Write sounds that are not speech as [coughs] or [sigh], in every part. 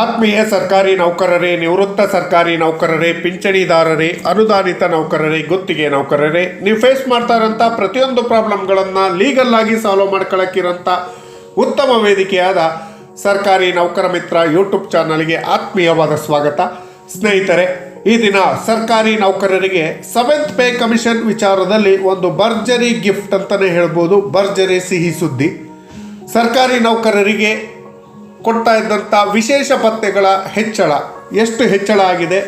ಆತ್ಮೀಯ ಸರ್ಕಾರಿ ನೌಕರರೇ, ನಿವೃತ್ತ ಸರ್ಕಾರಿ ನೌಕರರೇ, ಪಿಂಚಣಿದಾರರೇ, ಅನುದಾನಿತ ನೌಕರರೇ, ಗುತ್ತಿಗೆ ನೌಕರರೇ, ನೀವು ಫೇಸ್ ಮಾಡ್ತಾ ಇರೋಂಥ ಪ್ರತಿಯೊಂದು ಪ್ರಾಬ್ಲಮ್ಗಳನ್ನು ಲೀಗಲ್ ಆಗಿ ಸಾಲ್ವ್ ಮಾಡ್ಕೊಳಕ್ಕಿರೋಂಥ ಉತ್ತಮ ವೇದಿಕೆಯಾದ ಸರ್ಕಾರಿ ನೌಕರ ಮಿತ್ರ ಯೂಟ್ಯೂಬ್ ಚಾನಲ್ಗೆ ಆತ್ಮೀಯವಾದ ಸ್ವಾಗತ. ಸ್ನೇಹಿತರೆ, ಈ ದಿನ ಸರ್ಕಾರಿ ನೌಕರರಿಗೆ ಸೆವೆಂತ್ ಪೇ ಕಮಿಷನ್ ವಿಚಾರದಲ್ಲಿ ಒಂದು ಭರ್ಜರಿ ಗಿಫ್ಟ್ ಅಂತಲೇ ಹೇಳ್ಬೋದು. ಭರ್ಜರಿ ಸಿಹಿ ಸುದ್ದಿ. ಸರ್ಕಾರಿ ನೌಕರರಿಗೆ ಕೊಡ್ತಾ ಇದ್ದಂಥ ವಿಶೇಷ ಪತ್ತೆಗಳ ಹೆಚ್ಚಳ. ಎಷ್ಟು ಹೆಚ್ಚಳ ಆಗಿದೆ?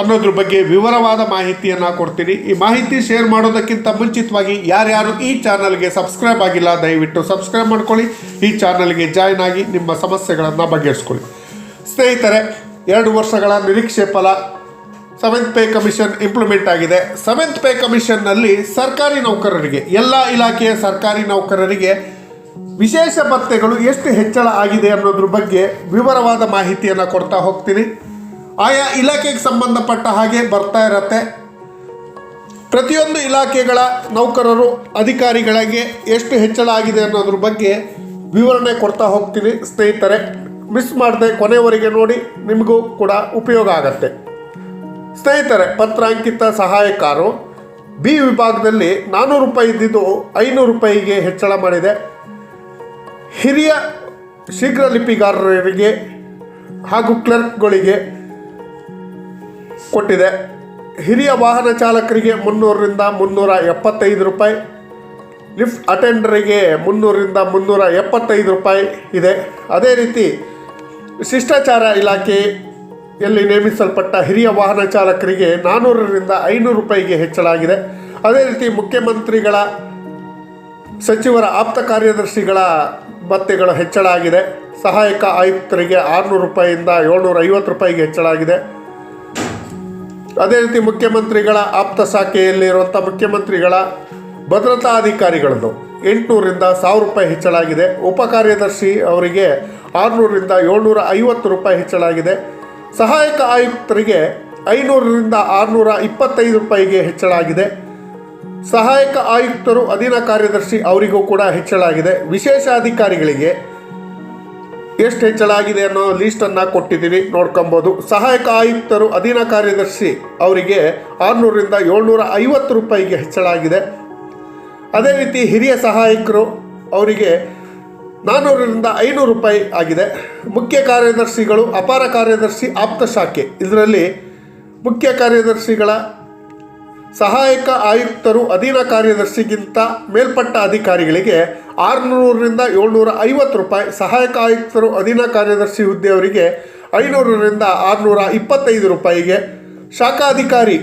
ಅನ್ನೋದ್ರ ಬಗ್ಗೆ ವಿವರವಾದ ಮಾಹಿತಿಯನ್ನು ಕೊಡ್ತೀನಿ. ಈ ಮಾಹಿತಿ ಶೇರ್ ಮಾಡೋದಕ್ಕಿಂತ ಮುಂಚಿತವಾಗಿ ಯಾರ್ಯಾರು ಈ ಚಾನಲ್ಗೆ ಸಬ್ಸ್ಕ್ರೈಬ್ ಆಗಿಲ್ಲ, ದಯವಿಟ್ಟು ಸಬ್ಸ್ಕ್ರೈಬ್ ಮಾಡ್ಕೊಳ್ಳಿ. ಈ ಚಾನಲ್ಗೆ ಜಾಯ್ನ್ ಆಗಿ ನಿಮ್ಮ ಸಮಸ್ಯೆಗಳನ್ನು ಬಗೆಹರಿಸ್ಕೊಳ್ಳಿ. ಸ್ನೇಹಿತರೆ, ಎರಡು ವರ್ಷಗಳ ನಿರೀಕ್ಷೆ ಫಲ ಸೆವೆಂತ್ ಪೇ ಕಮಿಷನ್ ಇಂಪ್ಲಿಮೆಂಟ್ ಆಗಿದೆ. ಸೆವೆಂತ್ ಪೇ ಕಮಿಷನ್ನಲ್ಲಿ ಸರ್ಕಾರಿ ನೌಕರರಿಗೆ, ಎಲ್ಲ ಇಲಾಖೆಯ ಸರ್ಕಾರಿ ನೌಕರರಿಗೆ ವಿಶೇಷ ಭತ್ಯೆಗಳು ಎಷ್ಟು ಹೆಚ್ಚಳ ಆಗಿದೆ ಅನ್ನೋದ್ರ ಬಗ್ಗೆ ವಿವರವಾದ ಮಾಹಿತಿಯನ್ನು ಕೊಡ್ತಾ ಹೋಗ್ತೀನಿ. ಆಯಾ ಇಲಾಖೆಗೆ ಸಂಬಂಧಪಟ್ಟ ಹಾಗೆ ಬರ್ತಾ ಇರತ್ತೆ. ಪ್ರತಿಯೊಂದು ಇಲಾಖೆಗಳ ನೌಕರರು, ಅಧಿಕಾರಿಗಳಿಗೆ ಎಷ್ಟು ಹೆಚ್ಚಳ ಆಗಿದೆ ಅನ್ನೋದ್ರ ಬಗ್ಗೆ ವಿವರಣೆ ಕೊಡ್ತಾ ಹೋಗ್ತೀನಿ ಸ್ನೇಹಿತರೆ. ಮಿಸ್ ಮಾಡದೆ ಕೊನೆಯವರೆಗೆ ನೋಡಿ, ನಿಮಗೂ ಕೂಡ ಉಪಯೋಗ ಆಗತ್ತೆ. ಸ್ನೇಹಿತರೆ, ಪತ್ರಾಂಕಿತ ಸಹಾಯಕಾರು ಬಿ ವಿಭಾಗದಲ್ಲಿ ನಾನ್ನೂರು ರೂಪಾಯಿ ಇದ್ದಿದ್ದು ಐನೂರು ರೂಪಾಯಿಗೆ ಹೆಚ್ಚಳ ಮಾಡಿದೆ. ಹಿರಿಯ ಶೀಘ್ರ ಲಿಪಿಗಾರರಿಗೆ ಹಾಗೂ ಕ್ಲರ್ಕ್ಗಳಿಗೆ ಕೊಟ್ಟಿದೆ. ಹಿರಿಯ ವಾಹನ ಚಾಲಕರಿಗೆ ಮುನ್ನೂರರಿಂದ ಮುನ್ನೂರ ಎಪ್ಪತ್ತೈದು ರೂಪಾಯಿ, ಲಿಫ್ಟ್ ಅಟೆಂಡರಿಗೆ ಮುನ್ನೂರರಿಂದ ಮುನ್ನೂರ ಎಪ್ಪತ್ತೈದು ರೂಪಾಯಿ ಇದೆ. ಅದೇ ರೀತಿ ಶಿಷ್ಟಾಚಾರ ಇಲಾಖೆಯಲ್ಲಿ ನೇಮಿಸಲ್ಪಟ್ಟ ಹಿರಿಯ ವಾಹನ ಚಾಲಕರಿಗೆ ನಾನ್ನೂರರಿಂದ ಐನೂರು ರೂಪಾಯಿಗೆ ಹೆಚ್ಚಳಾಗಿದೆ. ಅದೇ ರೀತಿ ಮುಖ್ಯಮಂತ್ರಿಗಳ, ಸಚಿವರ ಆಪ್ತ ಕಾರ್ಯದರ್ಶಿಗಳ ಭತ್ಯೆಗಳು ಹೆಚ್ಚಳ ಆಗಿದೆ. ಸಹಾಯಕ ಆಯುಕ್ತರಿಗೆ ಆರುನೂರು ರೂಪಾಯಿಯಿಂದ ಏಳ್ನೂರ ಐವತ್ತು ರೂಪಾಯಿಗೆ ಹೆಚ್ಚಳ ಆಗಿದೆ. ಅದೇ ರೀತಿ ಮುಖ್ಯಮಂತ್ರಿಗಳ ಆಪ್ತ ಶಾಖೆಯಲ್ಲಿರುವಂಥ ಮುಖ್ಯಮಂತ್ರಿಗಳ ಭದ್ರತಾ ಅಧಿಕಾರಿಗಳದ್ದು ಎಂಟುನೂರಿಂದ ಸಾವಿರ ರೂಪಾಯಿ ಹೆಚ್ಚಳ ಆಗಿದೆ. ಉಪ ಕಾರ್ಯದರ್ಶಿ ಅವರಿಗೆ ಆರುನೂರರಿಂದ ಏಳ್ನೂರ ಐವತ್ತು ರೂಪಾಯಿ ಹೆಚ್ಚಳ ಆಗಿದೆ. ಸಹಾಯಕ ಆಯುಕ್ತರಿಗೆ ಐನೂರರಿಂದ ಆರುನೂರ ಇಪ್ಪತ್ತೈದು ರೂಪಾಯಿಗೆ ಹೆಚ್ಚಳ ಆಗಿದೆ. ಸಹಾಯಕ ಆಯುಕ್ತರು, ಅಧೀನ ಕಾರ್ಯದರ್ಶಿ ಅವರಿಗೂ ಕೂಡ ಹೆಚ್ಚಳ ಆಗಿದೆ ವಿಶೇಷ ಅಧಿಕಾರಿಗಳಿಗೆ ಎಷ್ಟು ಹೆಚ್ಚಳ ಆಗಿದೆ ಅನ್ನೋ ಲೀಸ್ಟನ್ನು ಕೊಟ್ಟಿದ್ದೀವಿ, ನೋಡ್ಕೊಬೋದು. ಸಹಾಯಕ ಆಯುಕ್ತರು, ಅಧೀನ ಕಾರ್ಯದರ್ಶಿ ಅವರಿಗೆ ಆರುನೂರರಿಂದ ಏಳ್ನೂರ ಐವತ್ತು ರೂಪಾಯಿಗೆ ಹೆಚ್ಚಳ ಆಗಿದೆ ಅದೇ ರೀತಿ ಹಿರಿಯ ಸಹಾಯಕರು ಅವರಿಗೆ ನಾನ್ನೂರರಿಂದ ಐನೂರು ರೂಪಾಯಿ ಆಗಿದೆ. ಮುಖ್ಯ ಕಾರ್ಯದರ್ಶಿಗಳು, ಅಪಾರ ಕಾರ್ಯದರ್ಶಿ ಆಪ್ತ ಶಾಖೆ. ಇದರಲ್ಲಿ ಮುಖ್ಯ ಕಾರ್ಯದರ್ಶಿಗಳ ಸಹಾಯಕ ಆಯುಕ್ತರು ಅಧೀನ ಕಾರ್ಯದರ್ಶಿಗಿಂತ ಮೇಲ್ಪಟ್ಟ ಅಧಿಕಾರಿಗಳಿಗೆ ಆರುನೂರರಿಂದ ಏಳ್ನೂರ ಐವತ್ತು ರೂಪಾಯಿ ಸಹಾಯಕ ಆಯುಕ್ತರು ಅಧೀನ ಕಾರ್ಯದರ್ಶಿ ಹುದ್ದೆಯವರಿಗೆ ಐನೂರರಿಂದ ಆರುನೂರ ಇಪ್ಪತ್ತೈದು ರೂಪಾಯಿಗೆ ಶಾಖಾಧಿಕಾರಿ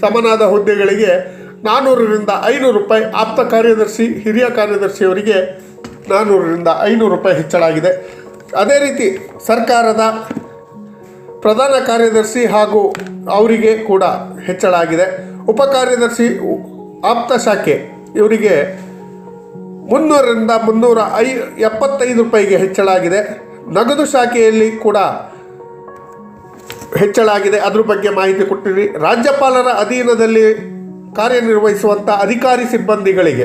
ಸಮನಾದ ಹುದ್ದೆಗಳಿಗೆ ನಾನ್ನೂರರಿಂದ ಐನೂರು ರೂಪಾಯಿ ಆಪ್ತ ಕಾರ್ಯದರ್ಶಿ, ಹಿರಿಯ ಕಾರ್ಯದರ್ಶಿಯವರಿಗೆ ನಾನ್ನೂರರಿಂದ ಐನೂರು ರೂಪಾಯಿ ಹೆಚ್ಚಳಾಗಿದೆ. ಅದೇ ರೀತಿ ಸರ್ಕಾರದ ಪ್ರಧಾನ ಕಾರ್ಯದರ್ಶಿ ಹಾಗೂ ಅವರಿಗೆ ಕೂಡ ಹೆಚ್ಚಳ ಉಪ ಕಾರ್ಯದರ್ಶಿ ಉ- ಆಪ್ತ ಶಾಖೆ ಇವರಿಗೆ ಮುನ್ನೂರರಿಂದ ಮುನ್ನೂರ ಐ ಎಪ್ಪತ್ತೈದು ರೂಪಾಯಿಗೆ ಹೆಚ್ಚಳ ಆಗಿದೆ. ನಗದು ಶಾಖೆಯಲ್ಲಿ ಕೂಡ ಹೆಚ್ಚಳ ಆಗಿದೆ. ಅದ್ರ ಬಗ್ಗೆ ಮಾಹಿತಿ ಕೊಟ್ಟಿರಿ. ರಾಜ್ಯಪಾಲರ ಅಧೀನದಲ್ಲಿ ಕಾರ್ಯನಿರ್ವಹಿಸುವಂಥ ಅಧಿಕಾರಿ ಸಿಬ್ಬಂದಿಗಳಿಗೆ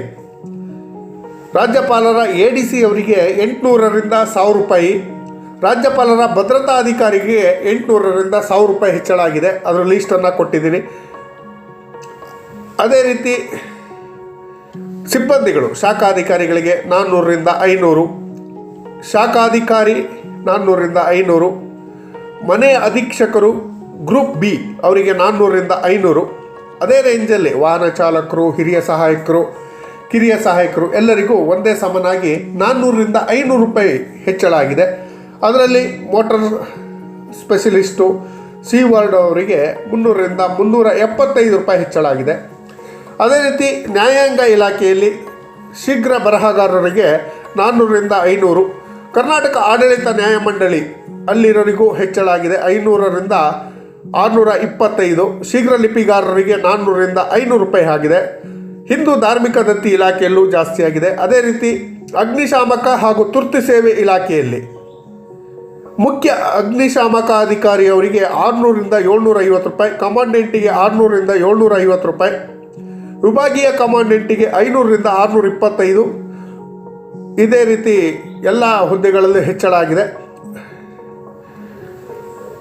ರಾಜ್ಯಪಾಲರ ಎ ಡಿ ಸಿ ಅವರಿಗೆ ಎಂಟುನೂರರಿಂದ ಸಾವಿರ ರೂಪಾಯಿ, ರಾಜ್ಯಪಾಲರ ಭದ್ರತಾ ಅಧಿಕಾರಿಗೆ ಎಂಟುನೂರರಿಂದ ಸಾವಿರ ರೂಪಾಯಿ ಹೆಚ್ಚಳ ಆಗಿದೆ. ಅದರ ಲೀಸ್ಟನ್ನು ಕೊಟ್ಟಿದ್ದೀನಿ. ಅದೇ ರೀತಿ ಸಿಬ್ಬಂದಿಗಳು, ಶಾಖಾಧಿಕಾರಿಗಳಿಗೆ ನಾನ್ನೂರರಿಂದ ಐನೂರು. ಶಾಖಾಧಿಕಾರಿ ನಾನ್ನೂರರಿಂದ ಐನೂರು. ಮನೆ ಅಧೀಕ್ಷಕರು ಗ್ರೂಪ್ ಬಿ, ಅವರಿಗೆ ನಾನ್ನೂರರಿಂದ ಐನೂರು. ಅದೇ ರೇಂಜಲ್ಲಿ ವಾಹನ ಚಾಲಕರು, ಹಿರಿಯ ಸಹಾಯಕರು, ಕಿರಿಯ ಸಹಾಯಕರು ಎಲ್ಲರಿಗೂ ಒಂದೇ ಸಮನಾಗಿ ನಾನ್ನೂರರಿಂದ ಐನೂರು ರೂಪಾಯಿ ಹೆಚ್ಚಳ ಆಗಿದೆ. ಅದರಲ್ಲಿ ಮೋಟರ್ ಸ್ಪೆಷಲಿಸ್ಟು, ಸಿ ವಾರ್ಡ್ ಅವರಿಗೆ ಮುನ್ನೂರರಿಂದ ಮುನ್ನೂರ ಎಪ್ಪತ್ತೈದು ರೂಪಾಯಿ ಹೆಚ್ಚಳ ಆಗಿದೆ. ಅದೇ ರೀತಿ ನ್ಯಾಯಾಂಗ ಇಲಾಖೆಯಲ್ಲಿ ಶೀಘ್ರ ಬರಹಗಾರರಿಗೆ ನಾನ್ನೂರರಿಂದ ಐನೂರು. ಕರ್ನಾಟಕ ಆಡಳಿತ ನ್ಯಾಯಮಂಡಳಿ ಅಲ್ಲಿರೋರಿಗೂ ಹೆಚ್ಚಳಾಗಿದೆ ಐನೂರರಿಂದ ಆರುನೂರ ಇಪ್ಪತ್ತೈದು. ಶೀಘ್ರ ಲಿಪಿಗಾರರಿಗೆ ನಾನ್ನೂರರಿಂದ ಐನೂರು ರೂಪಾಯಿ ಆಗಿದೆ. ಹಿಂದೂ ಧಾರ್ಮಿಕ ದತ್ತಿ ಇಲಾಖೆಯಲ್ಲೂ ಜಾಸ್ತಿಯಾಗಿದೆ ಅದೇ ರೀತಿ ಅಗ್ನಿಶಾಮಕ ಹಾಗೂ ತುರ್ತು ಸೇವೆ ಇಲಾಖೆಯಲ್ಲಿ ಮುಖ್ಯ ಅಗ್ನಿಶಾಮಕ ಅಧಿಕಾರಿಯವರಿಗೆ ಆರುನೂರಿಂದ ಏಳ್ನೂರ ಐವತ್ತು ರೂಪಾಯಿ ಕಮಾಂಡೆಂಟಿಗೆ ಆರುನೂರಿಂದ ಏಳ್ನೂರ ಐವತ್ತು ರೂಪಾಯಿ. ವಿಭಾಗೀಯ ಕಮಾಂಡೆಂಟಿಗೆ ಐನೂರರಿಂದ ಆರುನೂರ ಇಪ್ಪತ್ತೈದು. ಇದೇ ರೀತಿ ಎಲ್ಲ ಹುದ್ದೆಗಳಲ್ಲಿ ಹೆಚ್ಚಳ ಆಗಿದೆ.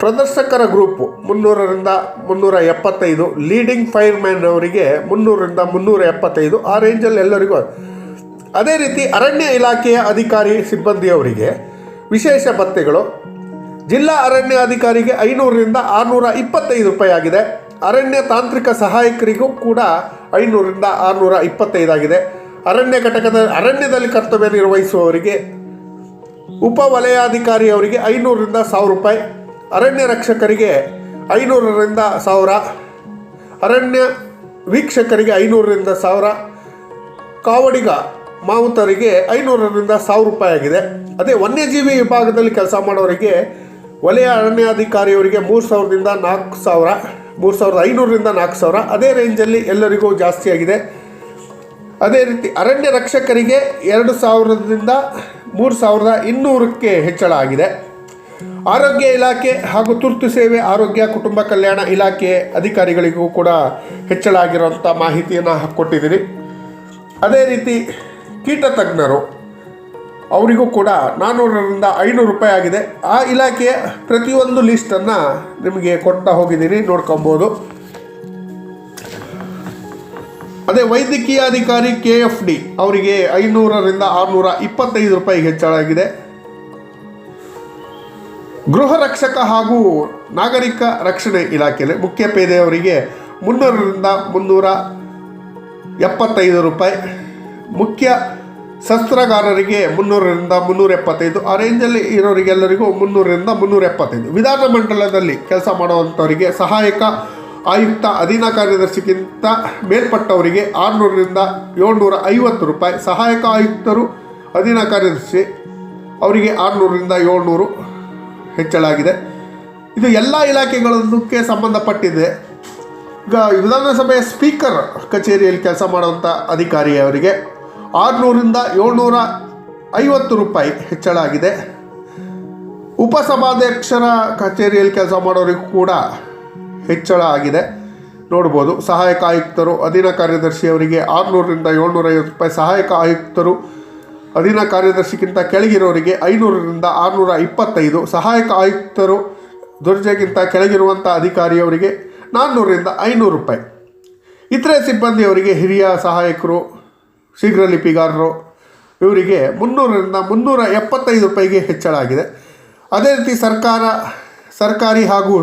ಪ್ರದರ್ಶಕರ ಗ್ರೂಪು ಮುನ್ನೂರರಿಂದ ಮುನ್ನೂರ ಎಪ್ಪತ್ತೈದು ಲೀಡಿಂಗ್ ಫೈರ್ಮ್ಯಾನ್ ಅವರಿಗೆ ಮುನ್ನೂರರಿಂದ ಮುನ್ನೂರ ಎಪ್ಪತ್ತೈದು, ಆ ರೇಂಜಲ್ಲಿ ಎಲ್ಲರಿಗೂ ಅದೇ ರೀತಿ ಅರಣ್ಯ ಇಲಾಖೆಯ ಅಧಿಕಾರಿ ಸಿಬ್ಬಂದಿಯವರಿಗೆ ವಿಶೇಷ ಭತ್ಯೆಗಳು. ಜಿಲ್ಲಾ ಅರಣ್ಯ ಅಧಿಕಾರಿಗೆ ಐನೂರರಿಂದ ಆರುನೂರ ಇಪ್ಪತ್ತೈದು ರೂಪಾಯಿ ಆಗಿದೆ. ಅರಣ್ಯ ತಾಂತ್ರಿಕ ಸಹಾಯಕರಿಗೂ ಕೂಡ ಐನೂರಿಂದ ಆರುನೂರ ಇಪ್ಪತ್ತೈದಾಗಿದೆ. ಅರಣ್ಯ ಘಟಕದ ಅರಣ್ಯದಲ್ಲಿ ಕರ್ತವ್ಯ ನಿರ್ವಹಿಸುವವರಿಗೆ, ಉಪ ವಲಯಾಧಿಕಾರಿ ಅವರಿಗೆ ಐನೂರರಿಂದ ಸಾವಿರ ರೂಪಾಯಿ, ಅರಣ್ಯ ರಕ್ಷಕರಿಗೆ ಐನೂರರಿಂದ ಸಾವಿರ, ಅರಣ್ಯ ವೀಕ್ಷಕರಿಗೆ ಐನೂರರಿಂದ ಸಾವಿರ, ಕಾವಡಿಗ ಮಾವುತರಿಗೆ ಐನೂರರಿಂದ ಸಾವಿರ ರೂಪಾಯಿ ಆಗಿದೆ. ಅದೇ ವನ್ಯಜೀವಿ ವಿಭಾಗದಲ್ಲಿ ಕೆಲಸ ಮಾಡೋರಿಗೆ, ವಲಯ ಅರಣ್ಯಾಧಿಕಾರಿಯವರಿಗೆ ಮೂರು ಸಾವಿರದಿಂದ ನಾಲ್ಕು ಸಾವಿರ. ಮೂರು ಸಾವಿರದ ಐನೂರರಿಂದ ನಾಲ್ಕು ಸಾವಿರ. ಅದೇ ರೇಂಜಲ್ಲಿ ಎಲ್ಲರಿಗೂ ಜಾಸ್ತಿ ಆಗಿದೆ. ಅದೇ ರೀತಿ ಅರಣ್ಯ ರಕ್ಷಕರಿಗೆ ಎರಡು ಸಾವಿರದಿಂದ ಮೂರು ಸಾವಿರದ ಇನ್ನೂರಕ್ಕೆ ಹೆಚ್ಚಳ ಆಗಿದೆ. ಆರೋಗ್ಯ ಇಲಾಖೆ ಹಾಗೂ ತುರ್ತು ಸೇವೆ, ಆರೋಗ್ಯ, ಕುಟುಂಬ ಕಲ್ಯಾಣ ಇಲಾಖೆ ಅಧಿಕಾರಿಗಳಿಗೂ ಕೂಡ ಹೆಚ್ಚಳ ಆಗಿರುವಂಥ ಮಾಹಿತಿಯನ್ನು ಕೊಟ್ಟಿದ್ದೀರಿ. ಅದೇ ರೀತಿ ಕೀಟ ತಜ್ಞರು ಅವರಿಗೂ ಕೂಡ ನಾನ್ನೂರರಿಂದ ಐನೂರು ರೂಪಾಯಿ ಆಗಿದೆ. ಆ ಇಲಾಖೆಯ ಪ್ರತಿಯೊಂದು ಲಿಸ್ಟನ್ನು ನಿಮಗೆ ಕೊಡ್ತಾ ಹೋಗಿದ್ದೀನಿ ನೋಡ್ಕೊಬೋದು. ಅದೇ ವೈದ್ಯಕೀಯ ಅಧಿಕಾರಿ ಕೆ ಎಫ್ ಡಿ ಅವರಿಗೆ ಐನೂರರಿಂದ ಆರುನೂರ ಇಪ್ಪತ್ತೈದು ರೂಪಾಯಿ ಹೆಚ್ಚಳ ಆಗಿದೆ. ಗೃಹ ರಕ್ಷಕ ಹಾಗೂ ನಾಗರಿಕ ರಕ್ಷಣೆ ಇಲಾಖೆಯಲ್ಲಿ ಮುಖ್ಯ ಪೇದೆಯವರಿಗೆ ಮುನ್ನೂರರಿಂದ ಮುನ್ನೂರ ಎಪ್ಪತ್ತೈದು ರೂಪಾಯಿ. ಮುಖ್ಯ ಶಸ್ತ್ರಗಾರರಿಗೆ ಮುನ್ನೂರರಿಂದ ಮುನ್ನೂರ ಎಪ್ಪತ್ತೈದು ಆ ರೇಂಜಲ್ಲಿ ಇರೋರಿಗೆಲ್ಲರಿಗೂ ಮುನ್ನೂರರಿಂದ ಮುನ್ನೂರ ಎಪ್ಪತ್ತೈದು ವಿಧಾನಮಂಡಲದಲ್ಲಿ ಕೆಲಸ ಮಾಡುವಂಥವರಿಗೆ ಸಹಾಯಕ ಆಯುಕ್ತ, ಅಧೀನ ಕಾರ್ಯದರ್ಶಿಗಿಂತ ಮೇಲ್ಪಟ್ಟವರಿಗೆ ಆರುನೂರರಿಂದ ಏಳ್ನೂರ ಐವತ್ತು ರೂಪಾಯಿ, ಸಹಾಯಕ ಆಯುಕ್ತರು, ಅಧೀನ ಕಾರ್ಯದರ್ಶಿ ಅವರಿಗೆ ಆರುನೂರರಿಂದ ಏಳ್ನೂರು ಹೆಚ್ಚಳಾಗಿದೆ. ಇದು ಎಲ್ಲ ಇಲಾಖೆಗಳಕ್ಕೆ ಸಂಬಂಧಪಟ್ಟಿದೆ. ಈಗ ವಿಧಾನಸಭೆಯ ಸ್ಪೀಕರ್ ಕಚೇರಿಯಲ್ಲಿ ಕೆಲಸ ಮಾಡುವಂಥ ಅಧಿಕಾರಿಯವರಿಗೆ ಆರುನೂರಿಂದ ಏಳ್ನೂರ ಐವತ್ತು ರೂಪಾಯಿ ಹೆಚ್ಚಳ ಆಗಿದೆ ಉಪಸಭಾಧ್ಯಕ್ಷರ ಕಚೇರಿಯಲ್ಲಿ ಕೆಲಸ ಮಾಡೋರಿಗೂ ಕೂಡ ಹೆಚ್ಚಳ ಆಗಿದೆ. ನೋಡ್ಬೋದು, ಸಹಾಯಕ ಆಯುಕ್ತರು, ಅಧೀನ ಕಾರ್ಯದರ್ಶಿಯವರಿಗೆ ಆರುನೂರರಿಂದ ಏಳ್ನೂರ ಐವತ್ತು ರೂಪಾಯಿ, ಸಹಾಯಕ ಆಯುಕ್ತರು, ಅಧೀನ ಕಾರ್ಯದರ್ಶಿಗಿಂತ ಕೆಳಗಿರೋರಿಗೆ ಐನೂರರಿಂದ ಆರುನೂರ ಇಪ್ಪತ್ತೈದು, ಸಹಾಯಕ ಆಯುಕ್ತರು ದುರ್ಜೆಗಿಂತ ಕೆಳಗಿರುವಂಥ ಅಧಿಕಾರಿಯವರಿಗೆ ನಾನ್ನೂರರಿಂದ ಐನೂರು ರೂಪಾಯಿ. ಇತರೆ ಸಿಬ್ಬಂದಿಯವರಿಗೆ ಹಿರಿಯ ಸಹಾಯಕರು ಶೀಘ್ರ ಲಿಪಿಗಾರರು ಇವರಿಗೆ ಮುನ್ನೂರರಿಂದ ಮುನ್ನೂರ ಎಪ್ಪತ್ತೈದು ರೂಪಾಯಿಗೆ ಹೆಚ್ಚಳ ಆಗಿದೆ. ಅದೇ ರೀತಿ ಸರ್ಕಾರ, ಸರ್ಕಾರಿ ಹಾಗೂ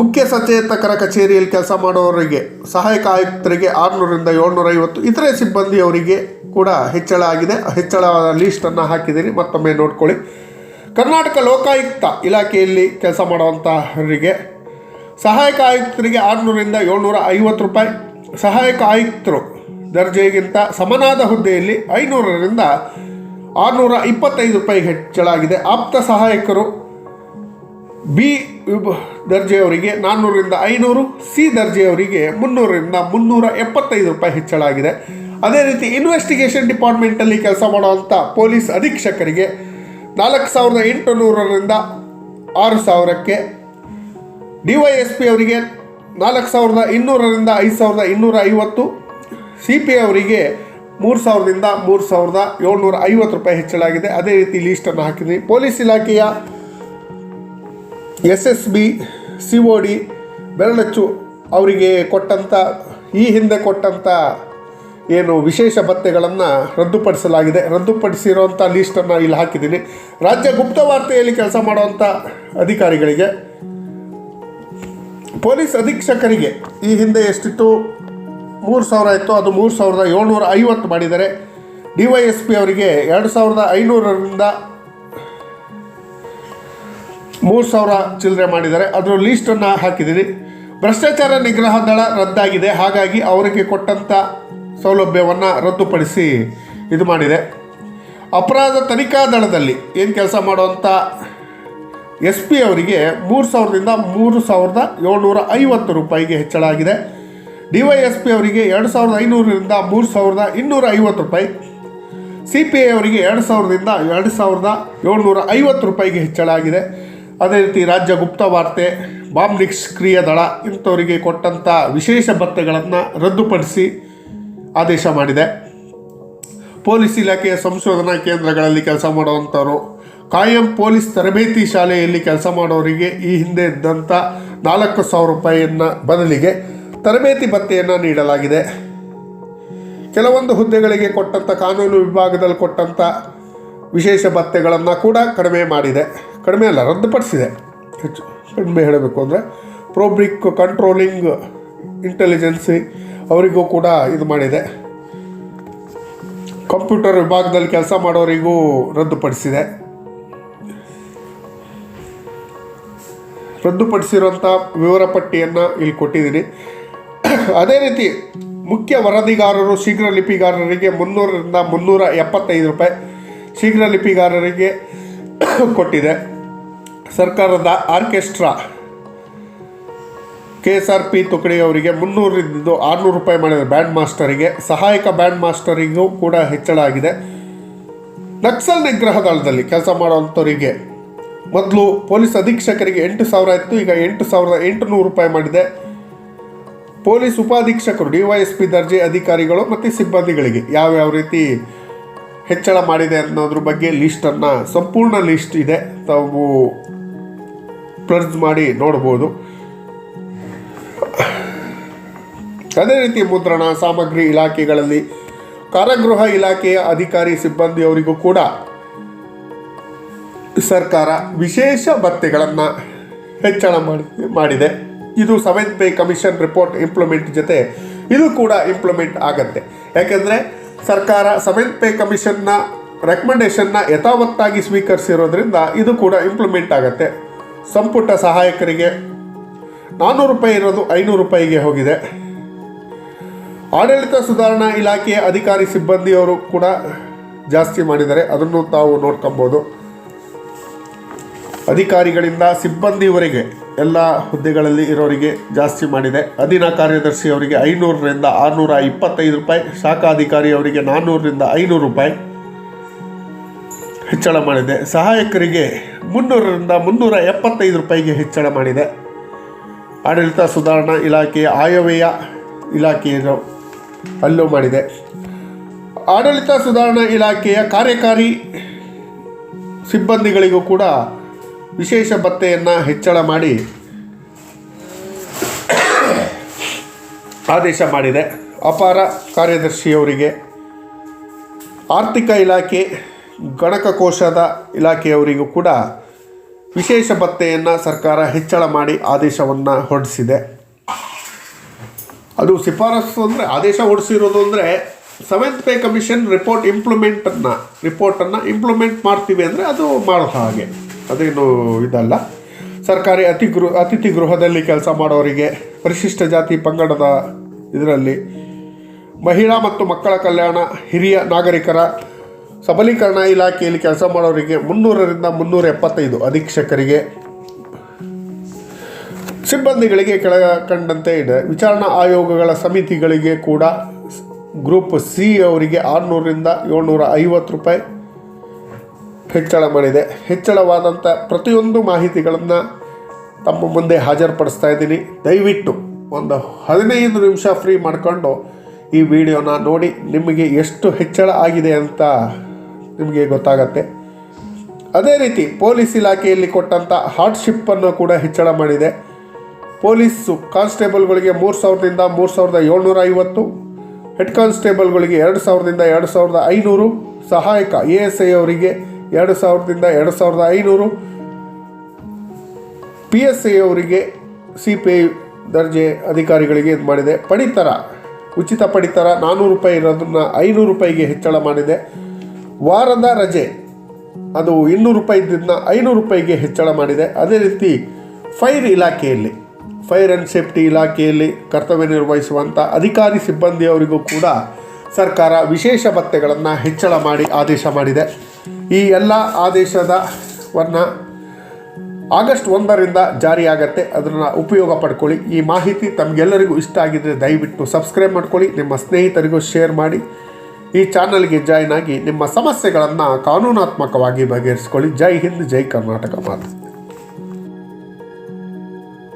ಮುಖ್ಯ ಸಚೇತಕರ ಕಚೇರಿಯಲ್ಲಿ ಕೆಲಸ ಮಾಡುವವರಿಗೆ, ಸಹಾಯಕ ಆಯುಕ್ತರಿಗೆ ಆರುನೂರರಿಂದ ಏಳ್ನೂರ ಐವತ್ತು ಇತರೆ ಸಿಬ್ಬಂದಿಯವರಿಗೆ ಕೂಡ ಹೆಚ್ಚಳ ಆಗಿದೆ. ಹೆಚ್ಚಳ ಲೀಸ್ಟನ್ನು ಹಾಕಿದ್ದೀನಿ ಮತ್ತೊಮ್ಮೆ ನೋಡ್ಕೊಳ್ಳಿ. ಕರ್ನಾಟಕ ಲೋಕಾಯುಕ್ತ ಇಲಾಖೆಯಲ್ಲಿ ಕೆಲಸ ಮಾಡುವಂತಹವರಿಗೆ ಸಹಾಯಕ ಆಯುಕ್ತರಿಗೆ ಆರುನೂರರಿಂದ ಏಳ್ನೂರ ಐವತ್ತು ರೂಪಾಯಿ. ಸಹಾಯಕ ಆಯುಕ್ತರು ದರ್ಜೆಗಿಂತ ಸಮನಾದ ಹುದ್ದೆಯಲ್ಲಿ ಐನೂರರಿಂದ ಆರುನೂರ ಇಪ್ಪತ್ತೈದು ರೂಪಾಯಿ ಹೆಚ್ಚಳಾಗಿದೆ. ಆಪ್ತ ಸಹಾಯಕರು ಬಿ ವಿಭ ದರ್ಜೆಯವರಿಗೆ ನಾನ್ನೂರರಿಂದ ಐನೂರು, ಸಿ ದರ್ಜೆಯವರಿಗೆ ಮುನ್ನೂರರಿಂದ ಮುನ್ನೂರ ಎಪ್ಪತ್ತೈದು ರೂಪಾಯಿ ಹೆಚ್ಚಳಾಗಿದೆ. ಅದೇ ರೀತಿ ಇನ್ವೆಸ್ಟಿಗೇಷನ್ ಡಿಪಾರ್ಟ್ಮೆಂಟಲ್ಲಿ ಕೆಲಸ ಮಾಡುವಂಥ ಪೊಲೀಸ್ ಅಧೀಕ್ಷಕರಿಗೆ ನಾಲ್ಕು ಸಾವಿರದ ಎಂಟುನೂರರಿಂದ ಆರು ಸಾವಿರಕ್ಕೆ, ಡಿ ವೈ ಎಸ್ ಪಿ ಅವರಿಗೆ ನಾಲ್ಕು ಸಾವಿರದ ಇನ್ನೂರರಿಂದ ಐದು ಸಾವಿರದ ಇನ್ನೂರ ಐವತ್ತು ಸಿ ಪಿ ಅವರಿಗೆ ಮೂರು ಸಾವಿರದಿಂದ ಮೂರು ಸಾವಿರದ ಏಳ್ನೂರ ಐವತ್ತು ರೂಪಾಯಿ ಹೆಚ್ಚಳಾಗಿದೆ. ಅದೇ ರೀತಿ ಲೀಸ್ಟನ್ನು ಹಾಕಿದ್ವಿ. ಪೊಲೀಸ್ ಇಲಾಖೆಯ S S B, C O D, ಬೆರಳಚ್ಚು ಅವರಿಗೆ ಕೊಟ್ಟಂಥ ಈ ಹಿಂದೆ ಕೊಟ್ಟಂಥ ಏನು ವಿಶೇಷ ಭತ್ಯೆಗಳನ್ನು ರದ್ದುಪಡಿಸಲಾಗಿದೆ. ರದ್ದುಪಡಿಸಿರುವಂಥ ಲೀಸ್ಟನ್ನು ಇಲ್ಲಿ ಹಾಕಿದ್ದೀನಿ. ರಾಜ್ಯ ಗುಪ್ತವಾರ್ತೆಯಲ್ಲಿ ಕೆಲಸ ಮಾಡುವಂಥ ಅಧಿಕಾರಿಗಳಿಗೆ, ಪೊಲೀಸ್ ಅಧೀಕ್ಷಕರಿಗೆ ಈ ಹಿಂದೆ ಎಷ್ಟಿತ್ತು? ಮೂರು ಸಾವಿರ ಇತ್ತು, ಅದು ಮೂರು ಸಾವಿರದ ಏಳ್ನೂರ ಐವತ್ತು ಮಾಡಿದ್ದಾರೆ. ಡಿ ವೈ ಎಸ್ ಪಿ ಅವರಿಗೆ ಎರಡು ಸಾವಿರದ ಐನೂರರಿಂದ ಮೂರು ಸಾವಿರ ಚಿಲ್ಲರೆ ಮಾಡಿದ್ದಾರೆ. ಅದರ ಲೀಸ್ಟನ್ನು ಹಾಕಿದ್ದೀನಿ. ಭ್ರಷ್ಟಾಚಾರ ನಿಗ್ರಹ ದಳ ರದ್ದಾಗಿದೆ. ಹಾಗಾಗಿ ಅವರಿಗೆ ಕೊಟ್ಟಂಥ ಸೌಲಭ್ಯವನ್ನು ರದ್ದುಪಡಿಸಿ ಇದು ಮಾಡಿದೆ. ಅಪರಾಧ ತನಿಖಾ ದಳದಲ್ಲಿ ಏನು ಕೆಲಸ ಮಾಡುವಂಥ ಎಸ್ ಪಿ ಅವರಿಗೆ ಮೂರು ಸಾವಿರದಿಂದ ಮೂರು ಸಾವಿರದ ಏಳ್ನೂರ ಐವತ್ತು ರೂಪಾಯಿಗೆ ಹೆಚ್ಚಳ ಆಗಿದೆ. ಡಿ ಅವರಿಗೆ ಎರಡು ಸಾವಿರದ ಐನೂರರಿಂದ ಮೂರು ಸಾವಿರದ ಇನ್ನೂರ ಐವತ್ತು ರೂಪಾಯಿ. ಸಿ ಪಿ ಐ ಅವರಿಗೆ ಎರಡು ಸಾವಿರದಿಂದ ಎರಡು ಸಾವಿರದ ಏಳ್ನೂರ ಐವತ್ತು ರೂಪಾಯಿಗೆ ಹೆಚ್ಚಳ ಆಗಿದೆ. ಅದೇ ರೀತಿ ರಾಜ್ಯ ಗುಪ್ತವಾರ್ತೆ ಬಾಂಬ್ ನಿಷ್ಕ್ರಿಯ ದಳ ಇಂಥವರಿಗೆ ಕೊಟ್ಟಂಥ ವಿಶೇಷ ಭತ್ತೆಗಳನ್ನು ರದ್ದುಪಡಿಸಿ ಆದೇಶ ಮಾಡಿದೆ. ಪೊಲೀಸ್ ಇಲಾಖೆಯ ಸಂಶೋಧನಾ ಕೇಂದ್ರಗಳಲ್ಲಿ ಕೆಲಸ ಮಾಡುವಂಥವರು, ಕಾಯಂ ಪೊಲೀಸ್ ತರಬೇತಿ ಶಾಲೆಯಲ್ಲಿ ಕೆಲಸ ಮಾಡೋರಿಗೆ ಈ ಹಿಂದೆ ಇದ್ದಂಥ ನಾಲ್ಕು ಸಾವಿರ ರೂಪಾಯಿಯನ್ನು ಬದಲಿಗೆ ತರಬೇತಿ ಭತ್ಯೆಯನ್ನು ನೀಡಲಾಗಿದೆ. ಕೆಲವೊಂದು ಹುದ್ದೆಗಳಿಗೆ ಕೊಟ್ಟಂಥ ಕಾನೂನು ವಿಭಾಗದಲ್ಲಿ ಕೊಟ್ಟಂಥ ವಿಶೇಷ ಭತ್ಯೆಗಳನ್ನು ಕೂಡ ಕಡಿಮೆ ಮಾಡಿದೆ. ಕಡಿಮೆ ಅಲ್ಲ, ರದ್ದುಪಡಿಸಿದೆ. ಹೆಚ್ಚು, ಕಡಿಮೆ ಹೇಳಬೇಕು ಅಂದರೆ ಪ್ರೋಬ್ರಿಕ್ ಕಂಟ್ರೋಲಿಂಗ್ ಇಂಟೆಲಿಜೆನ್ಸಿ ಅವರಿಗೂ ಕೂಡ ಇದು ಮಾಡಿದೆ. ಕಂಪ್ಯೂಟರ್ ವಿಭಾಗದಲ್ಲಿ ಕೆಲಸ ಮಾಡೋರಿಗೂ ರದ್ದುಪಡಿಸಿದೆ. ರದ್ದುಪಡಿಸಿರುವಂಥ ವಿವರ ಪಟ್ಟಿಯನ್ನು ಇಲ್ಲಿ ಕೊಟ್ಟಿದ್ದೀನಿ. [coughs] ಅದೇ ರೀತಿ ಮುಖ್ಯ ವರದಿಗಾರರು ಶೀಘ್ರ ಲಿಪಿಗಾರರಿಗೆ ಮುನ್ನೂರರಿಂದ ಮುನ್ನೂರ ಎಪ್ಪತ್ತೈದು ರೂಪಾಯಿ ಶೀಘ್ರ ಲಿಪಿಗಾರರಿಗೆ [coughs] ಕೊಟ್ಟಿದೆ. ಸರ್ಕಾರದ orchestra K S R P ತುಕಡಿಯವರಿಗೆ ಮುನ್ನೂರರಿಂದ ಆರುನೂರು ರೂಪಾಯಿ ಮಾಡಿದ ಬ್ಯಾಂಡ್ ಮಾಸ್ಟರಿಗೆ, ಸಹಾಯಕ ಬ್ಯಾಂಡ್ ಮಾಸ್ಟರಿಗೂ ಕೂಡ ಹೆಚ್ಚಳ ಆಗಿದೆ. ನಕ್ಸಲ್ ನಿಗ್ರಹ ದಳದಲ್ಲಿ ಕೆಲಸ ಮಾಡುವಂಥವರಿಗೆ ಮೊದಲು ಪೊಲೀಸ್ ಅಧೀಕ್ಷಕರಿಗೆ ಎಂಟು ಸಾವಿರ ಇತ್ತು ಈಗ ಎಂಟು ಸಾವಿರದ ಎಂಟುನೂರು ರೂಪಾಯಿ ಮಾಡಿದೆ. ಪೊಲೀಸ್ ಉಪಾಧೀಕ್ಷಕರು ಡಿವೈಎಸ್ಪಿ ದರ್ಜೆ ಅಧಿಕಾರಿಗಳು ಮತ್ತು ಸಿಬ್ಬಂದಿಗಳಿಗೆ ಯಾವ್ಯಾವ ರೀತಿ ಹೆಚ್ಚಳ ಮಾಡಿದೆ ಅನ್ನೋದ್ರ ಬಗ್ಗೆ ಲಿಸ್ಟನ್ನು ಸಂಪೂರ್ಣ ಲಿಸ್ಟ್ ಇದೆ. ತಾವು ಪ್ಲರ್ಜ್ ಮಾಡಿ ನೋಡ್ಬೋದು. ಅದೇ ರೀತಿ ಮುದ್ರಣ, ಸಾಮಗ್ರಿ ಇಲಾಖೆಗಳಲ್ಲಿ ಕಾರಾಗೃಹ ಇಲಾಖೆಯ ಅಧಿಕಾರಿ, ಸಿಬ್ಬಂದಿಯವರಿಗೂ ಕೂಡ ಸರ್ಕಾರ ವಿಶೇಷ ಭತ್ಯೆಗಳನ್ನು ಹೆಚ್ಚಳ ಮಾಡಿ, ಮಾಡಿದೆ. ಇದು seventh pay commission report implement ಜೊತೆ ಇದು ಕೂಡ ಇಂಪ್ಲಿಮೆಂಟ್ ಆಗತ್ತೆ. ಯಾಕೆಂದರೆ ಸರ್ಕಾರ ಸೆವೆಂತ್ ಪೇ ಕಮಿಷನ್ನ ರೆಕಮೆಂಡೇಷನ್ನ ಯಥಾವತ್ತಾಗಿ ಸ್ವೀಕರಿಸಿರೋದ್ರಿಂದ ಇದು ಕೂಡ ಇಂಪ್ಲಿಮೆಂಟ್ ಆಗುತ್ತೆ. ಸಂಪುಟ ಸಹಾಯಕರಿಗೆ ನಾನ್ನೂರು ರೂಪಾಯಿ ಇರೋದು ಐನೂರು ರೂಪಾಯಿಗೆ ಹೋಗಿದೆ. ಆಡಳಿತ ಸುಧಾರಣಾ ಇಲಾಖೆಯ ಅಧಿಕಾರಿ ಸಿಬ್ಬಂದಿಯವರು ಕೂಡ ಜಾಸ್ತಿ ಮಾಡಿದ್ದಾರೆ. ಅದನ್ನು ತಾವು ನೋಡ್ಕೊಬೋದು. ಅಧಿಕಾರಿಗಳಿಂದ ಸಿಬ್ಬಂದಿವರೆಗೆ ಎಲ್ಲ ಹುದ್ದೆಗಳಲ್ಲಿ ಇರೋರಿಗೆ ಜಾಸ್ತಿ ಮಾಡಿದೆ. ಅಧೀನ ಕಾರ್ಯದರ್ಶಿ ಅವರಿಗೆ ಐನೂರರಿಂದ ಆರುನೂರ ಇಪ್ಪತ್ತೈದು ರೂಪಾಯಿ ಶಾಖಾಧಿಕಾರಿಯವರಿಗೆ ನಾನ್ನೂರರಿಂದ ಐನೂರು ರೂಪಾಯಿ ಹೆಚ್ಚಳ ಮಾಡಿದೆ. ಸಹಾಯಕರಿಗೆ ಮುನ್ನೂರರಿಂದ ಮುನ್ನೂರ ಎಪ್ಪತ್ತೈದು ರೂಪಾಯಿಗೆ ಹೆಚ್ಚಳ ಮಾಡಿದೆ. ಆಡಳಿತ ಸುಧಾರಣಾ ಇಲಾಖೆಯ ಆಯವ್ಯಯ ಇಲಾಖೆಯನ್ನು ಅಲ್ಲೂ ಮಾಡಿದೆ. ಆಡಳಿತ ಸುಧಾರಣಾ ಇಲಾಖೆಯ ಕಾರ್ಯಕಾರಿ ಸಿಬ್ಬಂದಿಗಳಿಗೂ ಕೂಡ ವಿಶೇಷ ಭತ್ತೆಯನ್ನು ಹೆಚ್ಚಳ ಮಾಡಿ ಆದೇಶ ಮಾಡಿದೆ. ಅಪಾರ ಕಾರ್ಯದರ್ಶಿಯವರಿಗೆ ಆರ್ಥಿಕ ಇಲಾಖೆ, ಗಣಕಕೋಶದ ಇಲಾಖೆಯವರಿಗೂ ಕೂಡ ವಿಶೇಷ ಭತ್ತೆಯನ್ನು ಸರ್ಕಾರ ಹೆಚ್ಚಳ ಮಾಡಿ ಆದೇಶವನ್ನು ಹೊರಡಿಸಿದೆ. ಅದು ಶಿಫಾರಸು ಅಂದರೆ ಆದೇಶ ಹೊರಡಿಸಿರೋದು ಅಂದರೆ ಸೆವೆಂತ್ ಪೇ ಕಮಿಷನ್ ರಿಪೋರ್ಟ್ ಇಂಪ್ಲಿಮೆಂಟನ್ನು ರಿಪೋರ್ಟನ್ನು ಇಂಪ್ಲಿಮೆಂಟ್ ಮಾಡ್ತೀವಿ ಅಂದರೆ ಅದು ಮಾಡೋ ಹಾಗೆ. ಅದೇನು ಇದಲ್ಲ. ಸರ್ಕಾರಿ ಅತಿ ಗೃಹ, ಅತಿಥಿ ಗೃಹದಲ್ಲಿ ಕೆಲಸ ಮಾಡೋರಿಗೆ, ಪರಿಶಿಷ್ಟ ಜಾತಿ ಪಂಗಡದ ಇದರಲ್ಲಿ ಮಹಿಳಾ ಮತ್ತು ಮಕ್ಕಳ ಕಲ್ಯಾಣ, ಹಿರಿಯ ನಾಗರಿಕರ ಸಬಲೀಕರಣ ಇಲಾಖೆಯಲ್ಲಿ ಕೆಲಸ ಮಾಡೋರಿಗೆ ಮುನ್ನೂರರಿಂದ ಮುನ್ನೂರ ಎಪ್ಪತ್ತೈದು ಅಧೀಕ್ಷಕರಿಗೆ ಸಿಬ್ಬಂದಿಗಳಿಗೆ ಕೆಳಕಂಡಂತೆ ಇದೆ. ವಿಚಾರಣಾ ಆಯೋಗಗಳ ಸಮಿತಿಗಳಿಗೆ ಕೂಡ ಗ್ರೂಪ್ ಸಿ ಅವರಿಗೆ ಆರುನೂರರಿಂದ ಏಳ್ನೂರ ಐವತ್ತು ರೂಪಾಯಿ ಹೆಚ್ಚಳ ಮಾಡಿದೆ ಹೆಚ್ಚಳವಾದಂಥ ಪ್ರತಿಯೊಂದು ಮಾಹಿತಿಗಳನ್ನು ತಮ್ಮ ಮುಂದೆ ಹಾಜರುಪಡಿಸ್ತಾ ಇದ್ದೀನಿ. ದಯವಿಟ್ಟು ಒಂದು ಹದಿನೈದು ನಿಮಿಷ ಫ್ರೀ ಮಾಡಿಕೊಂಡು ಈ ವಿಡಿಯೋನ ನೋಡಿ, ನಿಮಗೆ ಎಷ್ಟು ಹೆಚ್ಚಳ ಆಗಿದೆ ಅಂತ ನಿಮಗೆ ಗೊತ್ತಾಗತ್ತೆ. ಅದೇ ರೀತಿ ಪೊಲೀಸ್ ಇಲಾಖೆಯಲ್ಲಿ ಕೊಟ್ಟಂಥ ಹಾರ್ಡ್ಶಿಪ್ಪನ್ನು ಕೂಡ ಹೆಚ್ಚಳ ಮಾಡಿದೆ. ಪೊಲೀಸು ಕಾನ್ಸ್ಟೇಬಲ್ಗಳಿಗೆ ಮೂರು ಸಾವಿರದಿಂದ ಮೂರು ಸಾವಿರದ ಏಳ್ನೂರ ಐವತ್ತು, ಹೆಡ್ ಕಾನ್ಸ್ಟೇಬಲ್ಗಳಿಗೆ ಎರಡು ಸಾವಿರದಿಂದ ಎರಡು ಸಾವಿರದ ಐನೂರು ಸಹಾಯಕ ಎ ಎಸ್ ಐ ಅವರಿಗೆ ಎರಡು ಸಾವಿರದಿಂದ ಎರಡು ಸಾವಿರದ ಐನೂರು ಪಿ ಎಸ್ ಐ ಅವರಿಗೆ ಸಿ ಪಿ ಐ ದರ್ಜೆ ಅಧಿಕಾರಿಗಳಿಗೆ ಇದು ಮಾಡಿದೆ. ಪಡಿತರ, ಉಚಿತ ಪಡಿತರ ನಾನ್ನೂರು ರೂಪಾಯಿ ಇರೋದನ್ನು ಐನೂರು ರೂಪಾಯಿಗೆ ಹೆಚ್ಚಳ ಮಾಡಿದೆ. ವಾರದ ರಜೆ, ಅದು ಇನ್ನೂರು ರೂಪಾಯಿ ಇದ್ದಿದ್ದನ್ನ ಐನೂರು ರೂಪಾಯಿಗೆ ಹೆಚ್ಚಳ ಮಾಡಿದೆ. ಅದೇ ರೀತಿ ಫೈರ್ ಇಲಾಖೆಯಲ್ಲಿ, ಫೈರ್ ಆ್ಯಂಡ್ ಸೇಫ್ಟಿ ಇಲಾಖೆಯಲ್ಲಿ ಕರ್ತವ್ಯ ನಿರ್ವಹಿಸುವಂಥ ಅಧಿಕಾರಿ ಸಿಬ್ಬಂದಿಯವರಿಗೂ ಕೂಡ ಸರ್ಕಾರ ವಿಶೇಷ ಭತ್ಯೆಗಳನ್ನು ಹೆಚ್ಚಳ ಮಾಡಿ ಆದೇಶ ಮಾಡಿದೆ. ಈ ಎಲ್ಲ ಆದೇಶದ ವರ್ಣ ಆಗಸ್ಟ್ ಒಂದರಿಂದ ಜಾರಿಯಾಗತ್ತೆ. ಅದನ್ನು ಉಪಯೋಗ ಪಡ್ಕೊಳ್ಳಿ. ಈ ಮಾಹಿತಿ ತಮಗೆಲ್ಲರಿಗೂ ಇಷ್ಟ ಆಗಿದ್ದರೆ ದಯವಿಟ್ಟು ಸಬ್ಸ್ಕ್ರೈಬ್ ಮಾಡ್ಕೊಳ್ಳಿ. ನಿಮ್ಮ ಸ್ನೇಹಿತರಿಗೂ ಶೇರ್ ಮಾಡಿ. ಈ ಚಾನಲ್ಗೆ ಜಾಯ್ನ್ ಆಗಿ ನಿಮ್ಮ ಸಮಸ್ಯೆಗಳನ್ನು ಕಾನೂನಾತ್ಮಕವಾಗಿ ಬಗೆಹರಿಸ್ಕೊಳ್ಳಿ. ಜೈ ಹಿಂದ್, ಜೈ ಕರ್ನಾಟಕ ಮಾತು.